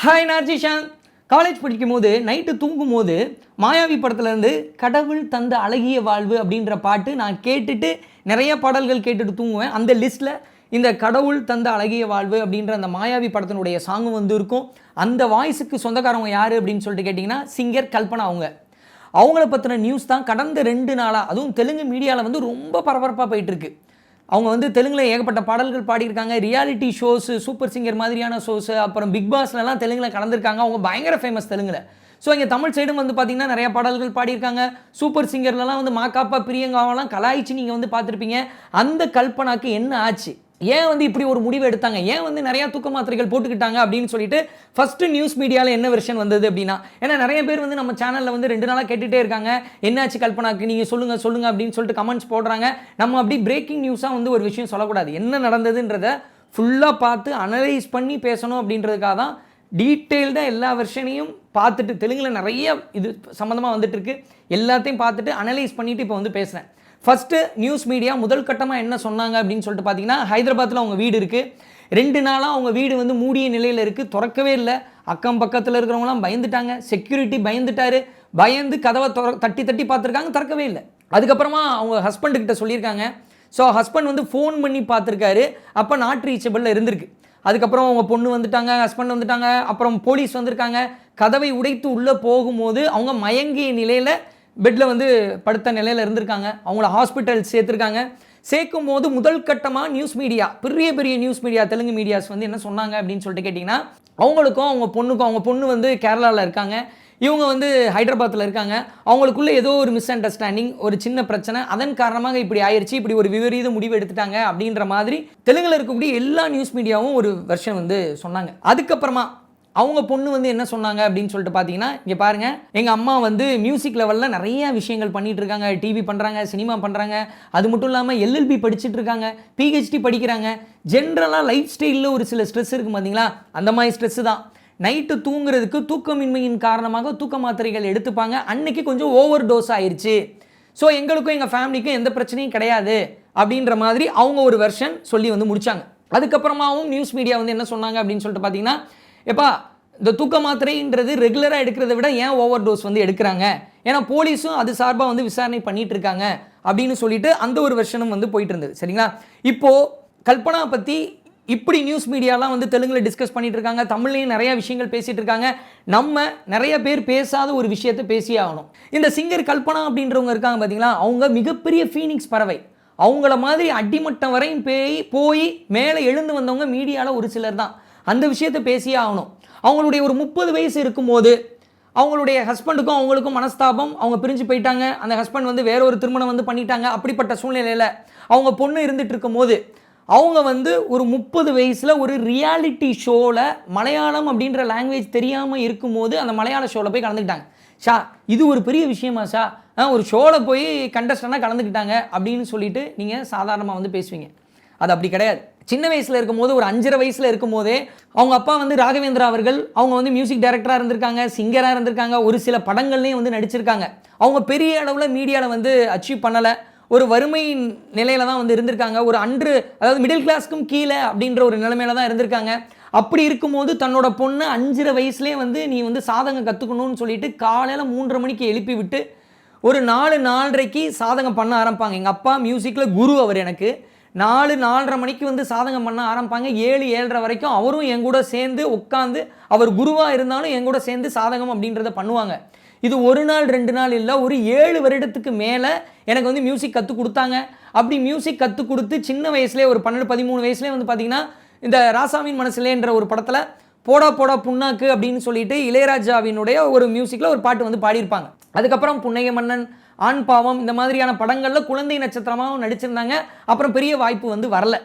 Hi நர்ஜிஷா college படிக்கும் போது night தூங்கும் போது மாயாவி படத்துலேருந்து கடவுள் தந்த அழகிய வாழ்வு அப்படின்ற பாட்டு நான் கேட்டுட்டு நிறைய பாடல்கள் கேட்டுட்டு தூங்குவேன். அந்த லிஸ்ட்டில் இந்த கடவுள் தந்த அழகிய வாழ்வு அப்படின்ற அந்த மாயாவி படத்தினுடைய சாங்கும் வந்து இருக்கும். அந்த வாய்ஸுக்கு சொந்தக்காரவங்க யார் அப்படின்னு சொல்லிட்டு கேட்டிங்கன்னா சிங்கர் கல்பனா அவங்க. அவங்கள பற்றின நியூஸ் தான் கடந்த ரெண்டு நாளாக அதுவும் தெலுங்கு மீடியாவில் வந்து ரொம்ப பரபரப்பாக போயிட்டுருக்கு அவங்க வந்து தெலுங்கில் ஏகப்பட்ட பாடல்கள் பாடியிருக்காங்க. ரியாலிட்டி ஷோஸு சூப்பர் சிங்கர் மாதிரியான ஷோஸு அப்புறம் பிக் பாஸ்லலாம் தெலுங்கில் கலந்துருக்காங்க. அவங்க பயங்கர ஃபேமஸ் தெலுங்கில். ஸோ இங்கே தமிழ் சைடும் வந்து பார்த்தீங்கன்னா நிறைய பாடல்கள் பாடியிருக்காங்க. சூப்பர் சிங்கர்லலாம் வந்து மாக்காப்பா பிரியங்காவெல்லாம் கலாய்ச்சி நீங்கள் வந்து பார்த்துருப்பீங்க அந்த கல்பனாக்கு என்ன ஆச்சு? ஏன் வந்து இப்படி ஒரு முடிவு எடுத்தாங்க? ஏன் வந்து நிறையா தூக்க மாத்திரைகள் போட்டுக்கிட்டாங்க அப்படின்னு சொல்லிட்டு ஃபஸ்ட்டு நியூஸ் மீடியாவில் என்ன வெர்ஷன் வந்தது அப்படின்னா ஏன்னா நிறைய பேர் வந்து நம்ம சேனலில் வந்து ரெண்டு நாளாக கேட்டுகிட்டே இருக்காங்க. என்னாச்சு கல்பனாக்கு? நீங்கள் சொல்லுங்கள் சொல்லுங்கள் அப்படின்னு சொல்லிட்டு கமெண்ட்ஸ் போடுறாங்க. நம்ம அப்படி பிரேக்கிங் நியூஸாக வந்து ஒரு விஷயம் சொல்லக்கூடாது. என்ன நடந்ததுன்றத ஃபுல்லாக பார்த்து அனலைஸ் பண்ணி பேசணும் அப்படின்றதுக்காக தான் டீட்டெயில்டாக எல்லா வெர்ஷனையும் பார்த்துட்டு தெலுங்கில் நிறைய இது சம்மந்தமாக வந்துட்டு இருக்கு. எல்லாத்தையும் பார்த்துட்டு அனலைஸ் பண்ணிவிட்டு இப்போ வந்து பேசுகிறேன் ஃபஸ்ட்டு நியூஸ் மீடியா முதல் கட்டமாக என்ன சொன்னாங்க அப்படின்னு சொல்லிட்டு பார்த்தீங்கன்னா ஹைதராபாத்தில் அவங்க வீடு இருக்குது ரெண்டு நாளாக அவங்க வீடு வந்து மூடிய நிலையில் இருக்குது திறக்கவே இல்லை. அக்கம் பக்கத்தில் இருக்கிறவங்களாம் பயந்துட்டாங்க. செக்யூரிட்டி பயந்துட்டாரு. பயந்து கதவை தொற தட்டி தட்டி பார்த்துருக்காங்க. திறக்கவே இல்லை. அதுக்கப்புறமா அவங்க ஹஸ்பண்டுக்கிட்ட சொல்லியிருக்காங்க. ஸோ ஹஸ்பண்ட் வந்து ஃபோன் பண்ணி பார்த்துருக்காரு. அப்போ நாட் ரீச்சபிளில் இருந்திருக்கு. அதுக்கப்புறம் அவங்க பொண்ணு வந்துட்டாங்க ஹஸ்பண்ட் வந்துட்டாங்க. அப்புறம் போலீஸ் வந்திருக்காங்க. கதவை உடைத்து உள்ளே போகும்போது அவங்க மயங்கிய நிலையில் பெட்டில் வந்து படுத்த நிலையில் இருந்திருக்காங்க. அவங்கள ஹாஸ்பிட்டல் சேர்த்துருக்காங்க. சேர்க்கும் போது முதல் கட்டமாக நியூஸ் மீடியா பெரிய பெரிய நியூஸ் மீடியா தெலுங்கு மீடியாஸ் வந்து என்ன சொன்னாங்க அப்படின்னு சொல்லிட்டு கேட்டிங்கன்னா அவங்களுக்கும் அவங்க பொண்ணுக்கும் அவங்க பொண்ணு வந்து கேரளாவில் இருக்காங்க. இவங்க வந்து ஹைதராபாத்தில் இருக்காங்க. அவங்களுக்குள்ளே ஏதோ ஒரு மிஸ் அண்டர்ஸ்டாண்டிங் ஒரு சின்ன பிரச்சனை. அதன் காரணமாக இப்படி ஆயிடுச்சு இப்படி ஒரு விபரீத முடிவு எடுத்துட்டாங்க அப்படின்ற மாதிரி தெலுங்கில் இருக்கக்கூடிய எல்லா நியூஸ் மீடியாவும் ஒரு வெர்ஷன் வந்து சொன்னாங்க. அதுக்கப்புறமா அவங்க பொண்ணு வந்து என்ன சொன்னாங்க அப்படின்னு சொல்லிட்டு பார்த்தீங்கன்னா இங்கே பாருங்கள் எங்கள் அம்மா வந்து மியூசிக் லெவலில் நிறைய விஷயங்கள் பண்ணிகிட்டு இருக்காங்க. டிவி பண்ணுறாங்க சினிமா பண்ணுறாங்க அது மட்டும் இல்லாமல் எல்எல்பி படிச்சுட்டு இருக்காங்க பிஹெச்டி படிக்கிறாங்க. ஜென்ரலாக லைஃப் ஸ்டைலில் ஒரு சில ஸ்ட்ரெஸ் இருக்குது பார்த்தீங்களா அந்த மாதிரி ஸ்ட்ரெஸ்ஸு தான். நைட்டு தூங்குறதுக்கு தூக்கமின்மையின் காரணமாக தூக்க மாத்திரைகள் எடுத்துப்பாங்க. அன்னைக்கு கொஞ்சம் ஓவர் டோஸ் ஆயிடுச்சு ஸோ எங்களுக்கும் எங்கள் ஃபேமிலிக்கும் எந்த பிரச்சனையும் கிடையாது அப்படின்ற மாதிரி அவங்க ஒரு வெர்ஷன் சொல்லி வந்து முடித்தாங்க அதுக்கப்புறமாவும் நியூஸ் மீடியா வந்து என்ன சொன்னாங்க அப்படின்னு சொல்லிட்டு பார்த்தீங்கன்னா எப்பா இந்த தூக்க மாத்திரைன்றது ரெகுலராக எடுக்கிறத விட ஏன் ஓவர் டோஸ் வந்து எடுக்கிறாங்க? ஏன்னா போலீஸும் அது சார்பாக வந்து விசாரணை பண்ணிட்டு இருக்காங்க அப்படின்னு சொல்லிட்டு அந்த ஒரு வெர்ஷனும் வந்து போயிட்டு இருந்தது. சரிங்களா? இப்போது கல்பனா பற்றி இப்படி நியூஸ் மீடியாலாம் வந்து தெலுங்கில் டிஸ்கஸ் பண்ணிட்டு இருக்காங்க தமிழ்லையும் நிறைய விஷயங்கள் பேசிட்டு இருக்காங்க. நம்ம நிறைய பேர் பேசாத ஒரு விஷயத்தை பேசியே ஆகணும். இந்த சிங்கர் கல்பனா அப்படின்றவங்க இருக்காங்க பார்த்தீங்களா அவங்க மிகப்பெரிய ஃபீனிக்ஸ் பறவை. அவங்கள மாதிரி அடிமட்டம் வரையும் பேய் போய் மேலே எழுந்து வந்தவங்க மீடியாவில் ஒரு சிலர் தான். அந்த விஷயத்தை பேசியே ஆகணும். அவங்களுடைய ஒரு முப்பது வயசு இருக்கும்போது அவங்களுடைய ஹஸ்பண்டுக்கும் அவங்களுக்கும் மனஸ்தாபம் அவங்க பிரிஞ்சு போயிட்டாங்க அந்த ஹஸ்பண்ட் வந்து வேற ஒரு திருமணம் வந்து பண்ணிட்டாங்க அப்படிப்பட்ட சூழ்நிலையில் அவங்க பொண்ணு இருந்துட்டு இருக்கும்போது அவங்க வந்து ஒரு முப்பது வயசில் ஒரு ரியாலிட்டி ஷோவில் மலையாளம் அப்படின்ற லாங்குவேஜ் தெரியாமல் இருக்கும்போது அந்த மலையாள ஷோவில் போய் கலந்துக்கிட்டாங்க. ஷா இது ஒரு பெரிய விஷயமா ஷா? ஆ, ஒரு ஷோவில் போய் கண்டஸ்டனாக கலந்துக்கிட்டாங்க அப்படின்னு சொல்லிட்டு நீங்கள் சாதாரணமாக வந்து பேசுவீங்க. அது அப்படி கிடையாது. சின்ன வயசில் இருக்கும்போது ஒரு அஞ்சரை வயசில் இருக்கும்போதே அவங்க அப்பா வந்து ராகவேந்திரா அவர்கள் அவங்க வந்து மியூசிக் டைரக்டராக இருந்திருக்காங்க சிங்கராக இருந்திருக்காங்க ஒரு சில படங்கள்லேயும் வந்து நடிச்சிருக்காங்க. அவங்க பெரிய அளவில் மீடியாவில் வந்து அச்சீவ் பண்ணலை. ஒரு வறுமை நிலையில தான் வந்து இருந்திருக்காங்க. ஒரு அன்று அதாவது மிடில் கிளாஸ்க்கும் கீழே அப்படின்ற ஒரு நிலைமையில தான் இருந்திருக்காங்க. அப்படி இருக்கும்போது தன்னோட பொண்ணு அஞ்சரை வயசுலேயே வந்து நீ வந்து சாதகம் கற்றுக்கணும்னு சொல்லிட்டு காலையில் மூன்றரை மணிக்கு எழுப்பி விட்டு ஒரு நாலு நாலரைக்கு சாதகம் பண்ண ஆரம்பிப்பாங்க. எங்கள் அப்பா மியூசிக்கில் குரு அவர் எனக்கு. நாலு நாலரை மணிக்கு வந்து சாதகம் பண்ண ஆரம்பிப்பாங்க. ஏழு ஏழரை வரைக்கும் அவரும் என் கூட சேர்ந்து உட்காந்து அவர் குருவாக இருந்தாலும் என் கூட சேர்ந்து சாதகம் அப்படின்றத பண்ணுவாங்க. இது ஒரு நாள் ரெண்டு நாள் இல்லை ஒரு ஏழு வருடத்துக்கு மேலே எனக்கு வந்து மியூசிக் கற்றுக் கொடுத்தாங்க. அப்படி மியூசிக் கற்றுக் கொடுத்து சின்ன வயசுலேயே ஒரு பன்னெண்டு பதிமூணு வயசுலேயே வந்து பார்த்தீங்கன்னா இந்த ராசாவின் மனசுலேன்ற ஒரு படத்தில் போடா போடா புண்ணாக்கு அப்படின்னு சொல்லிட்டு இளையராஜாவினுடைய ஒரு மியூசிக்கில் ஒரு பாட்டு வந்து பாடியிருப்பாங்க. அதுக்கப்புறம் புன்னைய மன்னன் ஆண் பாவம் இந்த மாதிரியான படங்களில் குழந்தை நட்சத்திரமாகவும் நடிச்சிருந்தாங்க. அப்புறம் பெரிய வாய்ப்பு வந்து வரல.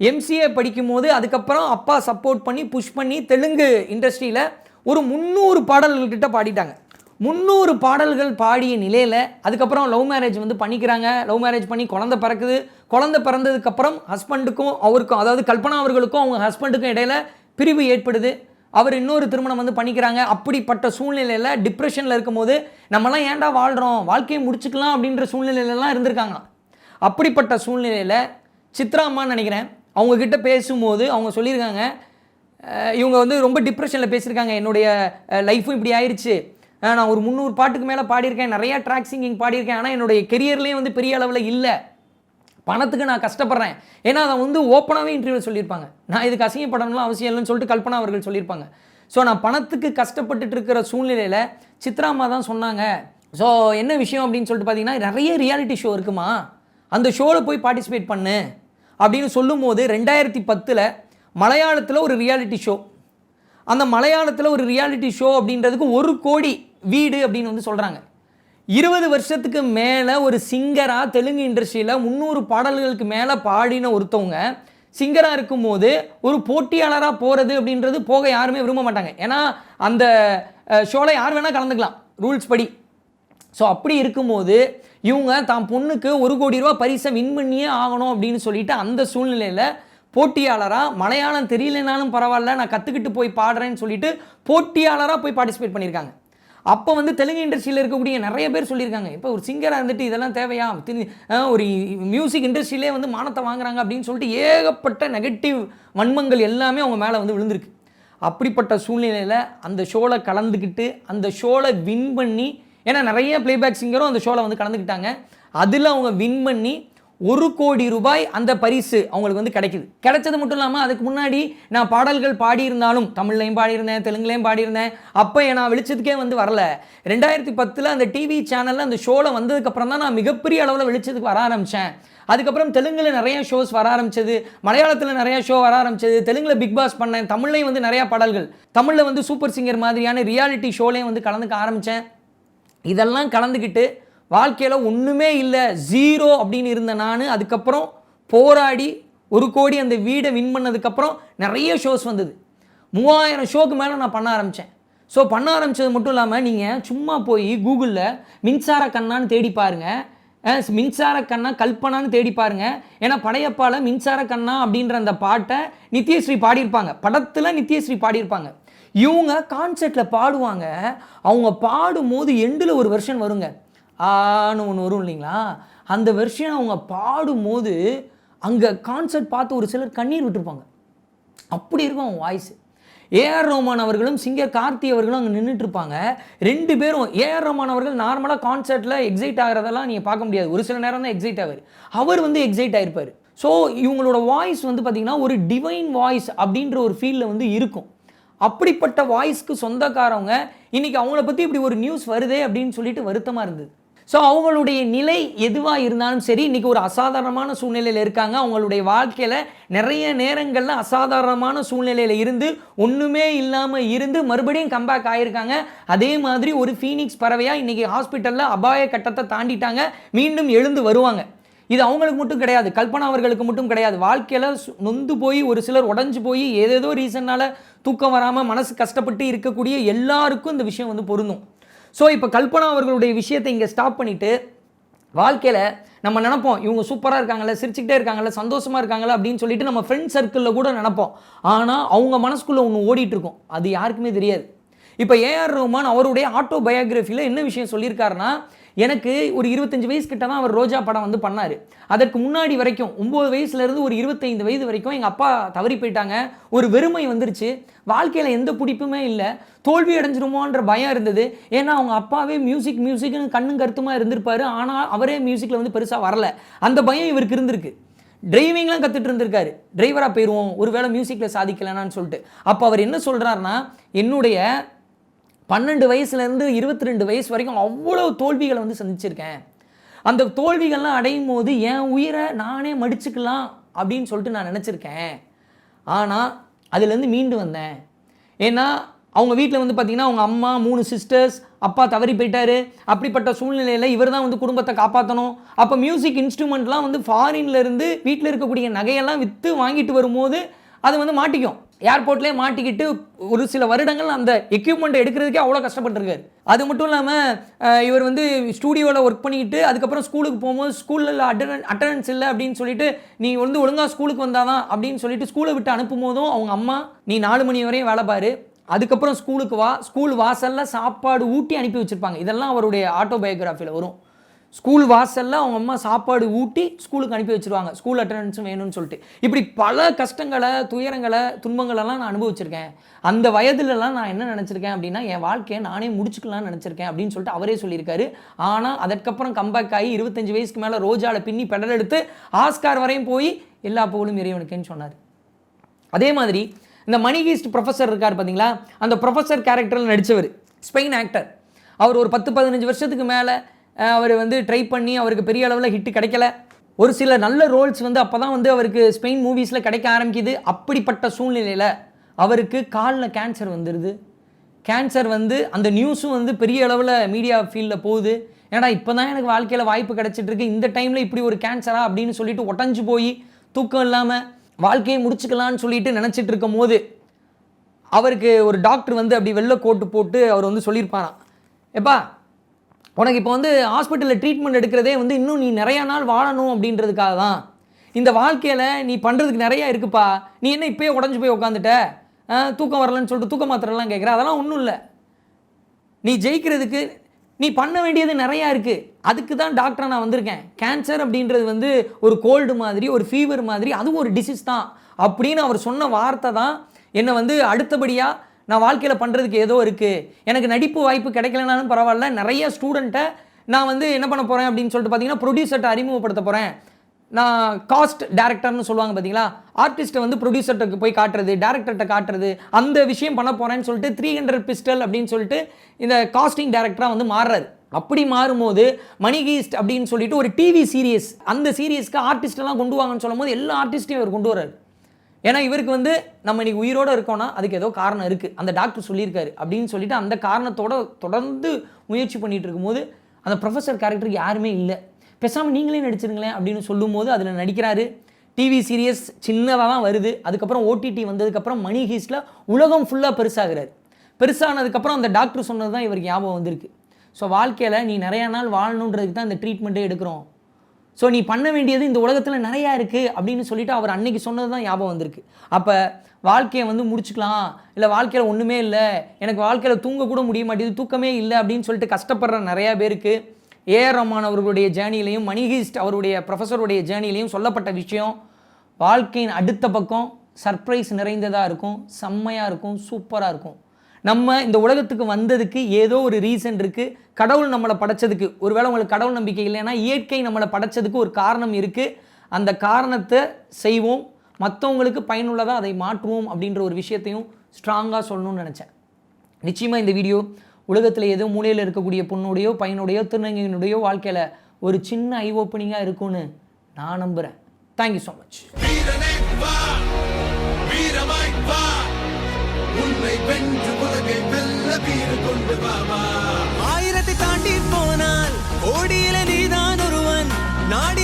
எம்சிஏ படிக்கும்போது அதுக்கப்புறம் அப்பா சப்போர்ட் பண்ணி புஷ் பண்ணி தெலுங்கு இண்டஸ்ட்ரியில் ஒரு முந்நூறு பாடல்கள்கிட்ட பாடிட்டாங்க. முந்நூறு பாடல்கள் பாடிய நிலையில் அதுக்கப்புறம் லவ் மேரேஜ் வந்து பண்ணிக்கிறாங்க. லவ் மேரேஜ் பண்ணி குழந்த பிறக்குது. குழந்த பிறந்ததுக்கப்புறம் ஹஸ்பண்டுக்கும் அவருக்கும் அதாவது கல்பனா அவர்களுக்கும் அவங்க ஹஸ்பண்டுக்கும் இடையில பிரிவு ஏற்படுது. அவர் இன்னொரு திருமணம் வந்து பண்ணிக்கிறாங்க. அப்படிப்பட்ட சூழ்நிலையில் டிப்ரெஷனில் இருக்கும்போது நம்மலாம் ஏன்டா வாழ்கிறோம் வாழ்க்கையை முடிச்சுக்கலாம் அப்படின்ற சூழ்நிலையிலலாம் இருந்திருக்காங்க அப்படிப்பட்ட சூழ்நிலையில் சித்ரா அம்மான்னு நினைக்கிறேன். அவங்கக்கிட்ட பேசும்போது அவங்க சொல்லியிருக்காங்க. இவங்க வந்து ரொம்ப டிப்ரெஷனில் பேசியிருக்காங்க. என்னுடைய லைஃப்பும் இப்படி ஆயிடுச்சு நான் ஒரு முந்நூறு பாட்டுக்கு மேலே பாடியிருக்கேன். நிறையா ட்ராக் சிங்கிங் பாடியிருக்கேன். ஆனால் என்னுடைய கெரியர்லேயும் வந்து பெரிய அளவில் இல்லை. பணத்துக்கு நான் கஷ்டப்படுறேன். ஏன்னா அதை வந்து ஓப்பனாகவே இன்டர்வியூ சொல்லியிருப்பாங்க. நான் இதுக்கு அசிங்கப்படணும்லாம் அவசியம் இல்லைன்னு சொல்லிட்டு கல்பனா அவர்கள் சொல்லியிருப்பாங்க. ஸோ நான் பணத்துக்கு கஷ்டப்பட்டுட்டு இருக்கிற சூழ்நிலையில் சித்ராமா தான் சொன்னாங்க. ஸோ என்ன விஷயம் அப்படின்னு சொல்லிட்டு பார்த்தீங்கன்னா நிறைய ரியாலிட்டி ஷோ இருக்குமா? அந்த ஷோவில் போய் பார்ட்டிசிபேட் பண்ணு அப்படின்னு சொல்லும்போது ரெண்டாயிரத்தி பத்தில் மலையாளத்தில் ஒரு ரியாலிட்டி ஷோ அந்த மலையாளத்தில் ஒரு ரியாலிட்டி ஷோ அப்படின்றதுக்கு ஒரு கோடி வீடு அப்படின்னு வந்து சொல்கிறாங்க இருபது வருஷத்துக்கு மேலே ஒரு சிங்கராக தெலுங்கு இண்டஸ்ட்ரியில் முந்நூறு பாடல்களுக்கு மேலே பாடின ஒருத்தவங்க சிங்கராக இருக்கும்போது ஒரு போட்டியாளராக போகிறது அப்படின்றது போக யாருமே விரும்ப மாட்டாங்க. ஏன்னா அந்த ஷோவில் யார் வேணால் கலந்துக்கலாம். ரூல்ஸ் படி. ஸோ அப்படி இருக்கும்போது இவங்க தான் பொண்ணுக்கு ஒரு கோடி ரூபா பரிசை வின் பண்ணியே ஆகணும் அப்படின்னு சொல்லிட்டு அந்த சூழ்நிலையில் போட்டியாளராக மலையாளம் தெரியலனாலும் பரவாயில்ல நான் கற்றுக்கிட்டு போய் பாடுறேன்னு சொல்லிட்டு போட்டியாளராக போய் பார்ட்டிசிபேட் பண்ணியிருக்காங்க. அப்போ வந்து தெலுங்கு இண்டஸ்ட்ரியில் இருக்கக்கூடிய நிறைய பேர் சொல்லியிருக்காங்க. இப்போ ஒரு சிங்கராக இருந்துட்டு இதெல்லாம் தேவையா? ஒரு மியூசிக் இண்டஸ்ட்ரியிலே வந்து மானத்தை வாங்குறாங்க அப்படின்னு சொல்லிட்டு ஏகப்பட்ட நெகட்டிவ் வன்மங்கள் எல்லாமே அவங்க மேலே வந்து விழுந்திருக்கு. அப்படிப்பட்ட சூழ்நிலையில் அந்த ஷோவில் கலந்துக்கிட்டு அந்த ஷோவில் வின் பண்ணி ஏன்னா நிறைய ப்ளேபேக் சிங்கரும் அந்த ஷோவில் வந்து கலந்துக்கிட்டாங்க. அதில் அவங்க வின் பண்ணி ஒரு கோடி ரூபாய் அந்த பரிசு அவங்களுக்கு வந்து கிடைக்குது. கிடைச்சது மட்டும் இல்லாமல் அதுக்கு முன்னாடி நான் பாடல்கள் பாடியிருந்தாலும் தமிழ்லையும் பாடியிருந்தேன் தெலுங்குலையும் பாடியிருந்தேன். அப்போ நான் வெளிச்சத்துக்கே வந்து வரல. ரெண்டாயிரத்தி பத்தில் அந்த டிவி சேனலில் அந்த ஷோவில் வந்ததுக்கப்புறம் தான் நான் மிகப்பெரிய அளவில் வெளிச்சத்துக்கு வர ஆரம்பித்தேன் அதுக்கப்புறம் தெலுங்குல நிறைய ஷோஸ் வர ஆரம்பிச்சது மலையாளத்தில் நிறைய ஷோ வர ஆரம்பிச்சது தெலுங்குல பிக் பாஸ் பண்ணேன் தமிழ்லையும் வந்து நிறையா பாடல்கள். தமிழில் வந்து சூப்பர் சிங்கர் மாதிரியான ரியாலிட்டி ஷோலையும் வந்து கலந்துக்க ஆரம்பித்தேன் இதெல்லாம் கலந்துக்கிட்டு வாழ்க்கையில் ஒன்றுமே இல்லை ஜீரோ அப்படின்னு இருந்த நான் அதுக்கப்புறம் போராடி ஒரு கோடி அந்த வீடை வின் பண்ணதுக்கப்புறம் நிறைய ஷோஸ் வந்தது. மூவாயிரம் ஷோக்கு மேலே நான் பண்ண ஆரம்பித்தேன் ஸோ பண்ண ஆரம்பித்தது மட்டும் இல்லாமல் நீங்கள் சும்மா போய் கூகுளில் மின்சார கண்ணான்னு தேடி பாருங்கள் மின்சார கண்ணா கல்பனான்னு தேடி பாருங்க. ஏன்னா படையப்பால மின்சார கண்ணா அப்படின்ற அந்த பாட்டை நித்யஸ்ரீ பாடியிருப்பாங்க. படத்தில் நித்யஸ்ரீ பாடியிருப்பாங்க. இவங்க கான்செர்ட்டில் பாடுவாங்க. அவங்க பாடும்போது எண்டில் ஒரு வெர்ஷன் வருங்க. ஆன்னு ஒன்று வரும் இல்லைங்களா? அந்த வெர்ஷன் அவங்க பாடும்போது அங்கே கான்செர்ட் பார்த்து ஒரு சிலர் கண்ணீர் விட்டுருப்பாங்க. அப்படி இருக்கும் அவங்க வாய்ஸ் ஏஆர் ரோமான் அவர்களும் சிங்கர் கார்த்தி அவர்களும் அங்கே நின்றுட்டுருப்பாங்க ரெண்டு பேரும் ஏஆர் ரோமான் அவர்கள் நார்மலாக கான்சர்ட்டில் எக்ஸைட் ஆகிறதெல்லாம் நீங்கள் பார்க்க முடியாது. ஒரு சில நேரம் தான் எக்ஸைட் ஆவார். அவர் வந்து எக்ஸைட் ஆகிருப்பார் ஸோ இவங்களோட வாய்ஸ் வந்து பார்த்திங்கன்னா ஒரு டிவைன் வாய்ஸ் அப்படின்ற ஒரு ஃபீலில் வந்து இருக்கும். அப்படிப்பட்ட வாய்ஸ்க்கு சொந்தக்காரவங்க இன்னைக்கு அவங்கள பற்றி இப்படி ஒரு நியூஸ் வருதே அப்படின்னு சொல்லிட்டு வருத்தமாக இருந்தது. ஸோ அவங்களுடைய நிலை எதுவாக இருந்தாலும் சரி இன்னைக்கு ஒரு அசாதாரணமான சூழ்நிலையில் இருக்காங்க. அவங்களுடைய வாழ்க்கையில் நிறைய நேரங்களில் அசாதாரணமான சூழ்நிலையில் இருந்து ஒன்றுமே இல்லாமல் இருந்து மறுபடியும் கம்பேக் ஆகியிருக்காங்க அதே மாதிரி ஒரு ஃபீனிக்ஸ் பறவையாக இன்றைக்கி ஹாஸ்பிட்டலில் அபாய கட்டத்தை தாண்டிட்டாங்க. மீண்டும் எழுந்து வருவாங்க. இது அவங்களுக்கு மட்டும் கிடையாது கல்பனா அவர்களுக்கு மட்டும் கிடையாது. வாழ்க்கையில் நொந்து போய் ஒரு சிலர் உடஞ்சி போய் ஏதேதோ ரீசன்னால் தூக்கம் வராமல் மனசு கஷ்டப்பட்டு இருக்கக்கூடிய எல்லாருக்கும் இந்த விஷயம் வந்து பொருந்தும். ஸோ இப்போ கல்பனா அவர்களுடைய விஷயத்தை இங்கே ஸ்டாப் பண்ணிவிட்டு வாழ்க்கையில் நம்ம நினப்போம் இவங்க சூப்பராக இருக்காங்கல்ல சிரிச்சுக்கிட்டே இருக்காங்கல்ல சந்தோஷமாக இருக்காங்களே அப்படின்னு சொல்லிட்டு நம்ம ஃப்ரெண்ட் சர்க்கிளில் கூட நினப்போம். ஆனால் அவங்க மனசுக்குள்ளே ஒன்று ஓடிட்டுருக்கும் அது யாருக்குமே தெரியாது. இப்போ ஏஆர் ரஹ்மான் அவருடைய ஆட்டோ பயோகிராஃபியில் என்ன விஷயம் சொல்லியிருக்காருன்னா எனக்கு ஒரு இருபத்தஞ்சு வயசு கிட்ட தான் அவர் ரோஜா படம் வந்து பண்ணார். அதற்கு முன்னாடி வரைக்கும் ஒம்பது வயசுலேருந்து ஒரு இருபத்தைந்து வயது வரைக்கும் எங்கள் அப்பா தவறி போயிட்டாங்க. ஒரு வெறுமை வந்துருச்சு. வாழ்க்கையில் எந்த பிடிப்புமே இல்லை. தோல்வி அடைஞ்சிருமோன்ற பயம் இருந்தது. ஏன்னா அவங்க அப்பாவே மியூசிக் மியூசிக்னு கண்ணும் கருத்துமாக இருந்திருப்பாரு. ஆனால் அவரே மியூசிக்கில் வந்து பெருசாக வரல. அந்த பயம் இவருக்கு இருந்திருக்கு. டிரைவிங்லாம் கற்றுட்டு இருந்திருக்காரு. டிரைவராக போயிடுவோம் ஒருவேளை மியூசிக்கில் சாதிக்கலனான்னு சொல்லிட்டு. அப்போ அவர் என்ன சொல்கிறாருன்னா என்னுடைய பன்னெண்டு வயசுலேருந்து இருபத்தி ரெண்டு வயசு வரைக்கும் அவ்வளோ தோல்விகளை வந்து சந்திச்சிருக்கேன். அந்த தோல்விகள்லாம் அடையும் போது என் உயிரை நானே மடிச்சுக்கலாம் அப்படின்னு சொல்லிட்டு நான் நினச்சிருக்கேன். ஆனால் அதுலேருந்து மீண்டு வந்தேன். ஏன்னா அவங்க வீட்டில் வந்து பார்த்திங்கன்னா அவங்க அம்மா மூணு சிஸ்டர்ஸ் அப்பா தவறி போயிட்டாரு. அப்படிப்பட்ட சூழ்நிலையில் இவர் தான் வந்து குடும்பத்தை காப்பாற்றணும் அப்போ மியூசிக் இன்ஸ்ட்ருமெண்ட்லாம் வந்து ஃபாரின்லேருந்து வீட்டில் இருக்கக்கூடிய நகையெல்லாம் விற்று வாங்கிட்டு வரும்போது அது வந்து மாட்டிக்கும். ஏர்போர்ட்லேயே மாட்டிக்கிட்டு ஒரு சில வருடங்கள் அந்த எக்யூப்மெண்ட் எடுக்கிறதுக்கே அவ்வளோ கஷ்டப்பட்டுருக்காரு. அது மட்டும் இல்லாமல் இவர் வந்து ஸ்டூடியோவில் ஒர்க் பண்ணிக்கிட்டு அதுக்கப்புறம் ஸ்கூலுக்கு போகும்போது ஸ்கூலில் அட்டனன் அட்டண்டன்ஸ் இல்லை அப்படின்னு சொல்லிட்டு நீ வந்து ஒழுங்காக ஸ்கூலுக்கு வந்தாதான் அப்படின்னு சொல்லிட்டு ஸ்கூலை விட்டு அனுப்பும் போதும் அவங்க அம்மா நீ நாலு மணி வரையும் வேலை பாரு. அதுக்கப்புறம் ஸ்கூலுக்கு வா. ஸ்கூல் வாசலில் சாப்பாடு ஊட்டி அனுப்பி வச்சுருப்பாங்க. இதெல்லாம் அவருடைய ஆட்டோபயோகிராஃபியில் வரும். ஸ்கூல் வாசல்ல அவங்க அம்மா சாப்பாடு ஊட்டி ஸ்கூலுக்கு அனுப்பி வச்சிருவாங்க. ஸ்கூல் அட்டண்டன்ஸும் வேணும்னு சொல்லிட்டு. இப்படி பல கஷ்டங்களை துயரங்களை துன்பங்களெல்லாம் நான் அனுபவிச்சிருக்கேன். அந்த வயதுலலாம் நான் என்ன நினச்சிருக்கேன் அப்படின்னா என் வாழ்க்கையை நானே முடிச்சுக்கலாம்னு நினச்சிருக்கேன் அப்படின்னு சொல்லிட்டு அவரே சொல்லியிருக்காரு. ஆனால் அதற்கப்புறம் கம்பேக் ஆகி இருபத்தஞ்சு வயசுக்கு மேலே ரோஜாவில் பின்னி பெடல் எடுத்து ஆஸ்கார் வரையும் போய் எல்லா புகழும் இறைவனுக்குன்னு சொன்னார். அதே மாதிரி இந்த மணிகீஸ்ட் ப்ரொஃபஸர் இருக்கார் பார்த்தீங்களா அந்த ப்ரொஃபஸர் கேரக்டரில் நடித்தவர் ஸ்பெயின் ஆக்டர் அவர் ஒரு பத்து பதினஞ்சு வருஷத்துக்கு மேலே அவர் வந்து ட்ரை பண்ணி அவருக்கு பெரிய அளவில் ஹிட் கிடைக்கல. ஒரு சில நல்ல ரோல்ஸ் வந்து அப்போ தான் வந்து அவருக்கு ஸ்பெயின் மூவிஸில் கிடைக்க ஆரம்பிக்குது. அப்படிப்பட்ட சூழ்நிலையில் அவருக்கு காலில் கேன்சர் வந்துடுது கேன்சர் வந்து அந்த நியூஸும் வந்து பெரிய அளவில் மீடியா ஃபீல்டில் போகுது. ஏன்னா இப்போ தான் எனக்கு வாழ்க்கையில் வாய்ப்பு கிடச்சிட்ருக்கு இந்த டைமில் இப்படி ஒரு கேன்சரா அப்படின்னு சொல்லிட்டு உடஞ்சி போய் தூக்கம் இல்லாமல் வாழ்க்கையை முடிச்சுக்கலான்னு சொல்லிட்டு நினச்சிட்டு இருக்கும் போது அவருக்கு ஒரு டாக்டர் வந்து அப்படி வெள்ளை கோட்டு போட்டு அவர் வந்து சொல்லியிருப்பாராம். எப்பா உனக்கு இப்போ வந்து ஹாஸ்பிட்டலில் ட்ரீட்மெண்ட் எடுக்கிறதே வந்து இன்னும் நீ நிறையா நாள் வாழணும் அப்படின்றதுக்காக தான். இந்த வாழ்க்கையில் நீ பண்ணுறதுக்கு நிறையா இருக்குப்பா. நீ என்ன இப்போயே உடஞ்சி போய் உட்காந்துட்ட? ஆ, தூக்கம் வரலன்னு சொல்லிட்டு தூக்க மாத்திரலாம் கேட்குற அதெல்லாம் ஒன்றும் இல்லை. நீ ஜெயிக்கிறதுக்கு நீ பண்ண வேண்டியது நிறையா இருக்குது அதுக்கு தான் டாக்டரை நான் வந்திருக்கேன். கேன்சர் அப்படின்றது வந்து ஒரு கோல்டு மாதிரி ஒரு ஃபீவர் மாதிரி அதுவும் ஒரு டிசீஸ் தான். அப்படின்னு அவர் சொன்ன வார்த்தை தான் என்னை வந்து அடுத்தபடியாக நான் வாழ்க்கையில் பண்ணுறதுக்கு ஏதோ இருக்குது எனக்கு நடிப்பு வாய்ப்பு கிடைக்கலனாலும் பரவாயில்ல. நிறைய ஸ்டூடெண்ட்டை நான் வந்து என்ன பண்ண போகிறேன் அப்படின்னு சொல்லிட்டு பார்த்தீங்கன்னா ப்ரொடியூசர்கிட்ட அறிமுகப்படுத்த போகிறேன் நான் காஸ்ட் டேரக்டர்னு சொல்லுவாங்க பார்த்தீங்களா ஆர்டிஸ்ட்டை வந்து ப்ரொடியூசர்கிட்ட போய் காட்டுறது டேரக்டர்கிட்ட காட்டுறது அந்த விஷயம் பண்ண போகிறேன்னு சொல்லிட்டு த்ரீ ஹண்ட்ரட் பிஸ்டல் அப்படின்னு சொல்லிட்டு இந்த காஸ்டிங் டேரக்டராக வந்து மாறுறாரு. அப்படி மாறும்போது மணிகீஸ்ட் அப்படின்னு சொல்லிட்டு ஒரு டிவி சீரியஸ் அந்த சீரியஸ்க்கு ஆர்டிஸ்டெல்லாம் கொண்டு வாங்கன்னு சொல்லும்போது எல்லா ஆர்டிஸ்ட்டையும் அவர் கொண்டு வர்றாரு. ஏன்னா இவருக்கு வந்து நம்ம இன்னைக்கு உயிரோடு இருக்கோம்னா அதுக்கு ஏதோ காரணம் இருக்குது அந்த டாக்டர் சொல்லியிருக்காரு. அப்படின்னு சொல்லிட்டு அந்த காரணத்தோட தொடர்ந்து முயற்சி பண்ணிட்டு இருக்கும்போது அந்த ப்ரொஃபஸர் கேரக்டருக்கு யாருமே இல்லை. பேசாமல் நீங்களே நடிச்சிருங்களேன் அப்படின்னு சொல்லும்போது அதில் நடிக்கிறாரு. டிவி சீரியஸ் சின்னதாக தான் வருது. அதுக்கப்புறம் ஓடிடி வந்ததுக்கப்புறம் மணி ஹீஸ்டில் உலகம் ஃபுல்லாக பெருசாகிறாரு. பெருசானதுக்கப்புறம் அந்த டாக்டர் சொன்னது தான் இவருக்கு ஞாபகம் வந்திருக்கு. ஸோ வாழ்க்கையில் நீ நிறையா நாள் வாழணுன்றதுக்கு தான் இந்த ட்ரீட்மெண்ட்டே எடுக்கிறோம். ஸோ நீ பண்ண வேண்டியது இந்த உலகத்தில் நிறையா இருக்குது அப்படின்னு சொல்லிட்டு அவர் அன்னைக்கு சொன்னது தான் ஞாபகம் வந்திருக்கு. அப்போ வாழ்க்கையை வந்து முடிச்சுக்கலாம். இல்லை வாழ்க்கையில் ஒன்றுமே இல்லை. எனக்கு வாழ்க்கையில் தூங்கக்கூட முடிய மாட்டேங்குது தூக்கமே இல்லை அப்படின்னு சொல்லிட்டு கஷ்டப்படுற நிறையா பேருக்கு ஏஆர் ரமான் அவர்களுடைய ஜேர்னிலையும் மணிகீஸ்ட் அவருடைய ப்ரொஃபஸருடைய ஜேர்னிலையும் சொல்லப்பட்ட விஷயம் வாழ்க்கையின் அடுத்த பக்கம் சர்ப்ரைஸ் நிறைந்ததாக இருக்கும் செம்மையாக இருக்கும் சூப்பராக இருக்கும். நம்ம இந்த உலகத்துக்கு வந்ததுக்கு ஏதோ ஒரு ரீசன் இருக்குது கடவுள் நம்மளை படைச்சதுக்கு. ஒருவேளை உங்களுக்கு கடவுள் நம்பிக்கை இல்லைன்னா இயற்கை நம்மளை படைச்சதுக்கு ஒரு காரணம் இருக்குது அந்த காரணத்தை செய்வோம். மற்றவங்களுக்கு பயனுள்ளதாக அதை மாற்றுவோம் அப்படின்ற ஒரு விஷயத்தையும் ஸ்ட்ராங்காக சொல்லணும்னு நினச்சேன். நிச்சயமாக இந்த வீடியோ உலகத்தில் ஏதோ மூலையில் இருக்கக்கூடிய பொண்ணுடையோ பையனுடையோ திருநங்கையினுடையோ வாழ்க்கையில் ஒரு சின்ன ஐ ஓப்பனிங்காக இருக்கும்னு நான் நம்புகிறேன் தேங்க்யூ ஸோ மச் ஆயிரத்தை தாண்டி போனால் ஓடியில நீதான் ஒருவன். நாடி